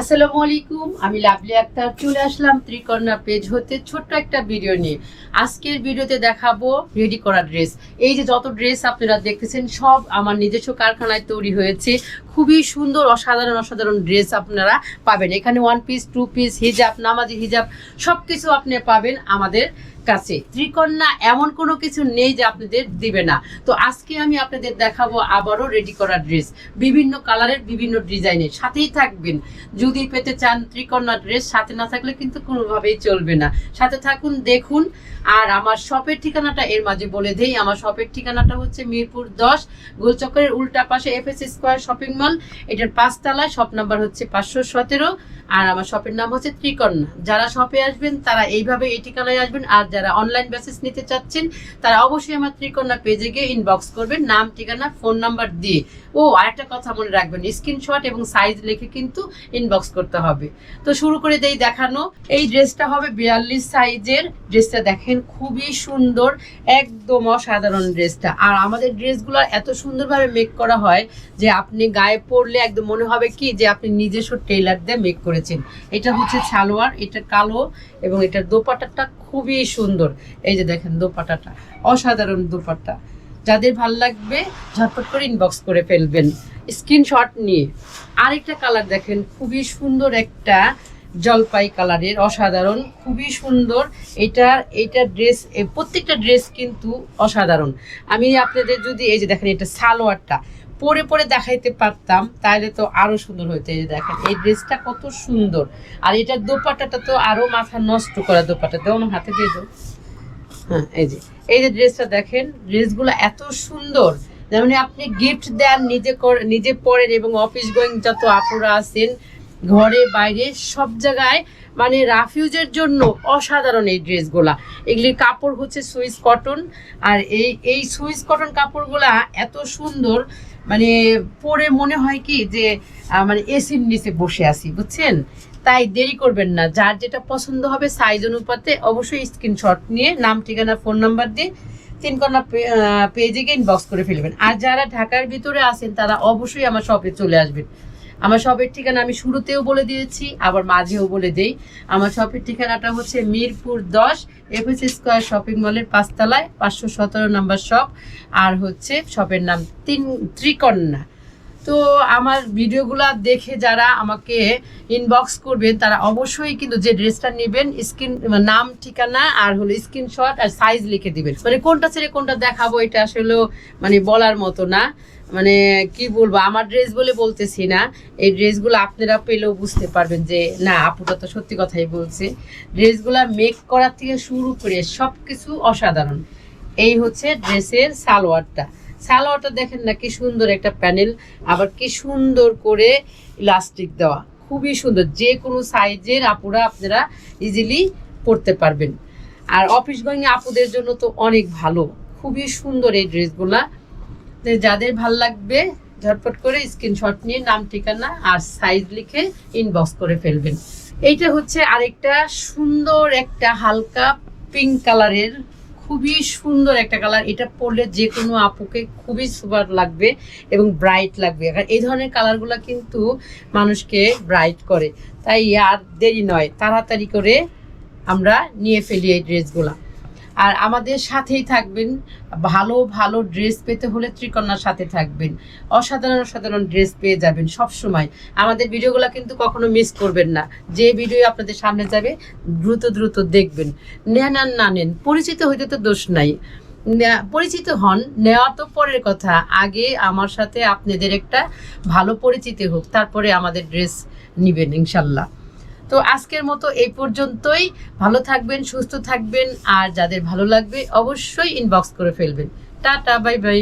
আসসালামু আলাইকুম, আমি লাভলি আক্তার, চলে আসলাম ত্রিকর্ণা পেজ হতে ছোট্ট একটা ভিডিও নিয়ে। আজকের ভিডিওতে দেখাবো রেডি করা ড্রেস এই যে যত ড্রেস আপনারা দেখতেছেন, সব আমার নিজস্ব কারখানায় তৈরি হয়েছে। খুবই সুন্দর, অসাধারণ অসাধারণ ড্রেস আপনারা পাবেন। এখানে ওয়ান পিস টু পিস হিজাব নামাজি হিজাব সব কিছু আপনি পাবেন আমাদের কাছে। ত্রিকন্যা এমন কোনো কিছু নেই যে আপনাদের দিবে না। তো আজকে আমি আপনাদের দেখাবো আবারও রেডি করা ড্রেস বিভিন্ন কালারের, বিভিন্ন ডিজাইনের। সাথেই থাকবেন। যদি পেতে চান ত্রিকন্যা ড্রেস সাথে না থাকলে কিন্তু কোনোভাবেই চলবে না। সাথে থাকুন, দেখুন। আর আমার শপের ঠিকানাটা এর মাঝে বলে দেই। আমার শপের ঠিকানাটা হচ্ছে মিরপুর দশ গোলচক্রের উল্টা পাশে এফএস স্কোয়ার শপিং মল এটার পাঁচতলা শপ নাম্বার হচ্ছে পাঁচশো সতেরো আর আমার শপের নাম হচ্ছে ত্রিকন্যা। যারা শপে আসবেন, তারা এইভাবে এই ঠিকানায় আসবেন। আর যারা অনলাইন বেসিস নিতে চাচ্ছেন, তারা অবশ্যই আমার ত্রিকন্যা পেজে গিয়ে ইনবক্স করবেন। নাম, ঠিকানা ফোন নাম্বার দিয়ে। ও, আরেকটা কথা মনে রাখবেন স্ক্রিনশট এবং সাইজ লিখে কিন্তু ইনবক্স করতে হবে। তো শুরু করে দেই দেখানো। এই ড্রেসটা হবে বিয়াল্লিশ সাইজের। ড্রেসটা দেখেন, খুবই সুন্দর, একদম অসাধারণ ড্রেসটা আর আমাদের ড্রেসগুলো এত সুন্দরভাবে মেক করা হয় যে আপনি গায়ে পরলে একদম মনে হবে কি যে আপনি নিজস্ব টেইলার দিয়ে মেক করেছেন। এটা হচ্ছে সালোয়ার এটা কালো এবং এটার দোপাটাটা খুবই সুন্দর। এই যে দেখেন দোপাটাটা অসাধারণ দোপাটা যাদের ভালো লাগবে, ঝটপট করে ইনবক্স করে ফেলবেন। স্ক্রিনশট নিয়ে। আরেকটা কালার দেখেন, খুবই সুন্দর একটা জলপাই কালারের অসাধারণ, খুবই সুন্দর। এটা এটা ড্রেস প্রত্যেকটা ড্রেস কিন্তু অসাধারণ। আমি আপনাদের যদি, এই যে দেখেন, এটা সালোয়ারটা পরে পরে দেখাইতে পারতাম তাহলে তো আরও সুন্দর হইতো দেখেন, এই ড্রেসটা কত সুন্দর। আর এটার দোপাট্টাটা তো আরও মাথা নষ্ট করা দোপাট্টা। দেও হাতে দিয়ে হ্যাঁ এই যে এই যে ড্রেসটা দেখেন, ড্রেসগুলো এত সুন্দর। যেমন আপনি গিফট দেন, নিজে নিজে পরেন এবং অফিস গোয়িং যত আপুরা আছেন, ঘরে, বাইরে, সব জায়গায় মানে রাফিউজের জন্য অসাধারণ এই ড্রেসগুলা। এগুলির কাপড় হচ্ছে সুইস কটন, আর এই এই সুইস কটন কাপড়গুলা এত সুন্দর মানে পরে মনে হয় কি যে মানে এসির নিচে বসে আছি, বুঝছেন? তাই দেরি করবেন না। যার যেটা পছন্দ হবে সাইজ অনুপাতে অবশ্যই স্ক্রিনশট নিয়ে নাম, ঠিকানা ফোন নাম্বার দিয়ে তিন কন্যা পেজে গিয়ে ইনবক্স করে ফেলবেন। আর যারা ঢাকার ভিতরে আছেন, তারা অবশ্যই আমার শপে চলে আসবেন। আমার শপের ঠিকানা আমি শুরুতেও বলে দিয়েছি, আবার মাঝেও বলে দেই। আমার শপের ঠিকানাটা হচ্ছে মিরপুর দশ এফএস স্কোয়ার শপিং মলের পাঁচতলায়, পাঁচশো সতেরো নাম্বার শপ আর হচ্ছে শপের নাম তিন, ত্রিকন্যা। তো আমার ভিডিওগুলো দেখে যারা আমাকে ইনবক্স করবেন, তারা অবশ্যই কিন্তু যে ড্রেসটা নেবেন, স্ক্রিন, নাম, ঠিকানা, আর হলো স্ক্রিনশট আর সাইজ লিখে দিবেন। মানে কোনটা ছেড়ে কোনটা দেখাবো, এটা আসলে মানে বলার মতো না। মানে কি বলব, আমার ড্রেস বলে বলতেছি না, এই ড্রেসগুলো আপনারা পেলেও বুঝতে পারবেন যে, না, আপুটা তো সত্যি কথাই বলছে। ড্রেসগুলা মেক করার থেকে শুরু করে সব কিছু অসাধারণ। এই হচ্ছে ড্রেসের সালোয়ারটা। সালোয়ারটা দেখেন না কি সুন্দর একটা প্যানেল, আবার কি সুন্দর করে ইলাস্টিক দেওয়া। খুবই সুন্দর। যে কোনো সাইজের আপুরা আপনারা ইজিলি পরতে পারবেন। আর অফিস গোয়িং আপুদের জন্য তো অনেক ভালো। খুবই সুন্দর এই ড্রেসগুলা যাদের ভালো লাগবে, ঝটপট করে স্ক্রিনশট নিয়ে নাম, ঠিকানা আর সাইজ লিখে ইনবক্স করে ফেলবেন। এইটা হচ্ছে আরেকটা সুন্দর একটা হালকা পিঙ্ক কালারের খুবই সুন্দর একটা কালার এটা পরলে যে কোনো আপুকে খুবই সুপার লাগবে এবং ব্রাইট লাগবে। আর এই ধরনের কালারগুলো কিন্তু মানুষকে ব্রাইট করে। তাই আর দেরি নয়, তাড়াতাড়ি করে আমরা নিয়ে ফেলি এই ড্রেসগুলা আর আমাদের সাথেই থাকবেন। ভালো ভালো ড্রেস পেতে হলে ত্রিকন্যার সাথে থাকবেন। অসাধারণ অসাধারণ ড্রেস পেয়ে যাবেন সব সময় আমাদের ভিডিওগুলো কিন্তু কখনো মিস করবেন না। যে ভিডিও আপনাদের সামনে যাবে, দ্রুত দ্রুত দেখবেন। নেন আর না নেন, পরিচিত হইতে তো দোষ নাই। পরিচিত হন, নেওয়া তো পরের কথা। আগে আমার সাথে আপনাদের একটা ভালো পরিচিতি হোক, তারপরে আমাদের ড্রেস নিবেন, ইনশাল্লাহ। তো আজকের মতো এই পর্যন্তই। ভালো থাকবেন, সুস্থ থাকবেন, আর যাদের ভালো লাগবে অবশ্যই ইনবক্স করে ফেলবেন। Tata bye bye